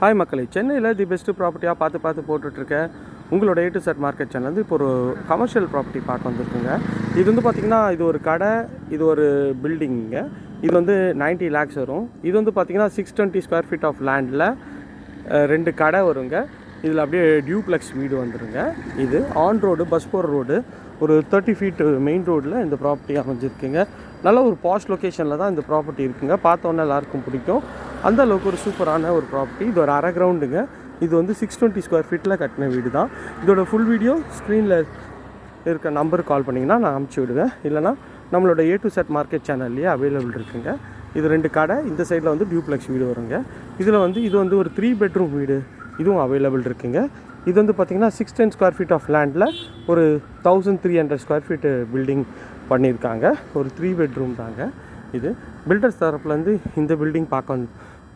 Hi மக்களை சென்னையில் தி best ப்ராப்பர்ட்டியாக பார்த்து பார்த்து போட்டுட்ருக்கேன் உங்களோட A to Z market channel வந்து இப்போ ஒரு கமர்ஷியல் ப்ராப்பர்ட்டி பார்க்க வந்திருக்குங்க. இது வந்து பார்த்திங்கன்னா இது ஒரு கடை இது ஒரு பில்டிங்க இது வந்து 90 லேக்ஸ் வரும். இது வந்து பார்த்திங்கன்னா six twenty square feet of லேண்டில் ரெண்டு கடை வருங்க. இதில் அப்படியே டியூப்ளெக்ஸ் வீடு வந்துருங்க. இது ஆன் ரோடு பஸ் போகிற ரோடு ஒரு தேர்ட்டி ஃபீட் மெயின் ரோடில் இந்த ப்ராப்பர்ட்டி அமைஞ்சிருக்குங்க. நல்ல ஒரு பாஷ் லொக்கேஷனில் தான் இந்த ப்ராப்பர்ட்டி இருக்குங்க. பார்த்தோன்னே எல்லாருக்கும் பிடிக்கும். அந்த அளவுக்கு ஒரு சூப்பரான ஒரு ப்ராப்பர்ட்டி இது ஒரு அரை கிரவுண்டுங்க இது வந்து சிக்ஸ் டுவெண்ட்டி ஸ்கொயர் ஃபீட்டில் கட்டின வீடு தான் இதோட ஃபுல் வீடியோ ஸ்க்ரீனில் இருக்க நம்பருக்கு கால் பண்ணிங்கன்னா நான் அமுச்சு விடுவேன். இல்லைனா நம்மளோட ஏ டு செட் மார்க்கெட் சேனல்லையே அவைலபிள் இருக்குங்க. இது ரெண்டு கடை. இந்த சைடில் வந்து டியூப்ளெக்ஸ் வீடு வருங்க. இதில் வந்து இது வந்து ஒரு த்ரீ பெட்ரூம் வீடு. இதுவும் அவைலபிள் இருக்குங்க. இது வந்து பார்த்திங்கன்னா six ten square feet of லேண்டில் ஒரு thousand three hundred square feet building பண்ணியிருக்காங்க. ஒரு த்ரீ பெட்ரூம் தாங்க. இது பில்டர்ஸ் தரப்புலேருந்து இந்த பில்டிங் பார்க்க வந்து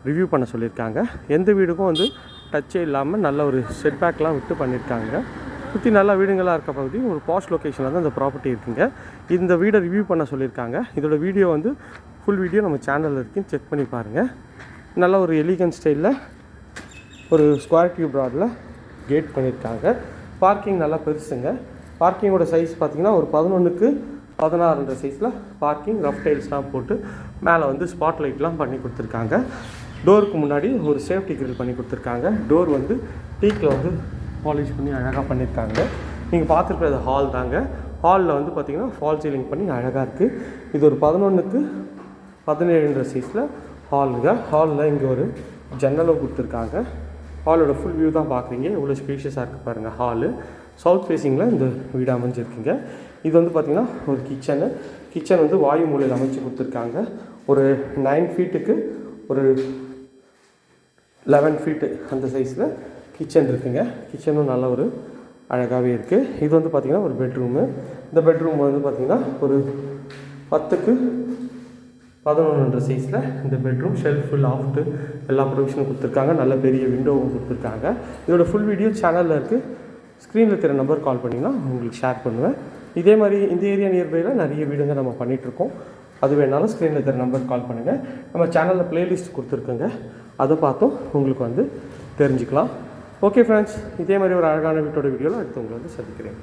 ரிவ்யூ பண்ண சொல்லியிருக்காங்க. எந்த வீடுக்கும் வந்து டச்சே இல்லாமல் நல்ல ஒரு செட்பேக்லாம் விட்டு பண்ணியிருக்காங்க. சுற்றி நல்ல வீடுங்களாக இருக்க பகுதி ஒரு பாஸ்ட் லொக்கேஷனில் தான் இந்த ப்ராப்பர்ட்டி இருக்குங்க. இந்த வீடை ரிவ்யூ பண்ண சொல்லியிருக்காங்க. இதோட வீடியோ வந்து ஃபுல் வீடியோ நம்ம சேனலில் இருக்குன்னு செக் பண்ணி பாருங்கள் நல்ல ஒரு எலிகன் ஸ்டைலில் ஒரு ஸ்கொயர் டியூப் ப்ராடில் கேட் பண்ணியிருக்காங்க. பார்க்கிங் நல்லா பெருசுங்க. பார்க்கிங்கோட சைஸ் பார்த்தீங்கன்னா ஒரு பதினொன்றுக்கு பதினாறுன்ற சைஸில் பார்க்கிங் ரஃப் டைல்ஸ்லாம் போட்டு மேலே வந்து ஸ்பாட் லைட்லாம் பண்ணி கொடுத்துருக்காங்க. டோருக்கு முன்னாடி ஒரு சேஃப்டி கிரில் பண்ணி கொடுத்துருக்காங்க. டோர் வந்து டீக்கில் வந்து பாலிஷ் பண்ணி அழகாக பண்ணியிருக்காங்க. நீங்கள் பார்த்துருக்கிறது ஹால் தாங்க. ஹாலில் வந்து பார்த்திங்கன்னா ஃபால் சீலிங் பண்ணி அழகாக இருக்குது இது ஒரு பதினொன்றுக்கு பதினேழுன்ற சைஸில் ஹாலுங்க ஹாலில் இங்கே ஒரு ஜன்னலும் கொடுத்துருக்காங்க. ஹாலோட ஃபுல் வியூ தான் பார்க்குறீங்க. எவ்வளோ ஸ்பேஷியஸாக இருக்குது பாருங்கள் ஹாலு சவுத் ஃபேஸிங்கில் இந்த வீடு அமைஞ்சிருக்குங்க. இது வந்து பார்த்திங்கன்னா ஒரு கிச்சனு கிச்சன் வந்து வாயு மூலையில் அமைச்சு கொடுத்துருக்காங்க. ஒரு நைன் ஃபீட்டுக்கு ஒரு லெவன் ஃபீட்டு அந்த சைஸில் கிச்சன் இருக்குங்க. கிச்சனும் நல்ல ஒரு அழகாகவே இருக்குது இது வந்து பார்த்திங்கன்னா ஒரு பெட்ரூமு இந்த பெட்ரூம் வந்து பார்த்திங்கன்னா ஒரு பத்துக்கு பதினொன்றுன்ற சைஸில் இந்த பெட்ரூம் ஷெல்ஃபு லாஃப்ட்டு எல்லா ப்ரொவிஷனும் கொடுத்துருக்காங்க. நல்ல பெரிய விண்டோவும் கொடுத்துருக்காங்க. இதோட ஃபுல் வீடியோ சேனலில் இருக்குது ஸ்க்ரீனில் இருக்கிற நம்பர் கால் பண்ணிங்கன்னா உங்களுக்கு ஷேர் பண்ணுவேன். இதே மாதிரி இந்த ஏரியா நியர்பையில் நிறைய வீடுங்க நம்ம பண்ணிகிட்ருக்கோம் அது வேணாலும் ஸ்க்ரீனில் இருக்கிற நம்பர் கால் பண்ணுங்கள் நம்ம சேனலில் ப்ளேலிஸ்ட் கொடுத்துருக்கோங்க. அதை பார்த்தும் உங்களுக்கு வந்து தெரிஞ்சுக்கலாம். ஓகே ஃப்ரெண்ட்ஸ் இதே மாதிரி ஒரு அழகான வீட்டோட வீடியோவில் அடுத்து உங்களை வந்து சந்திக்கிறேன்.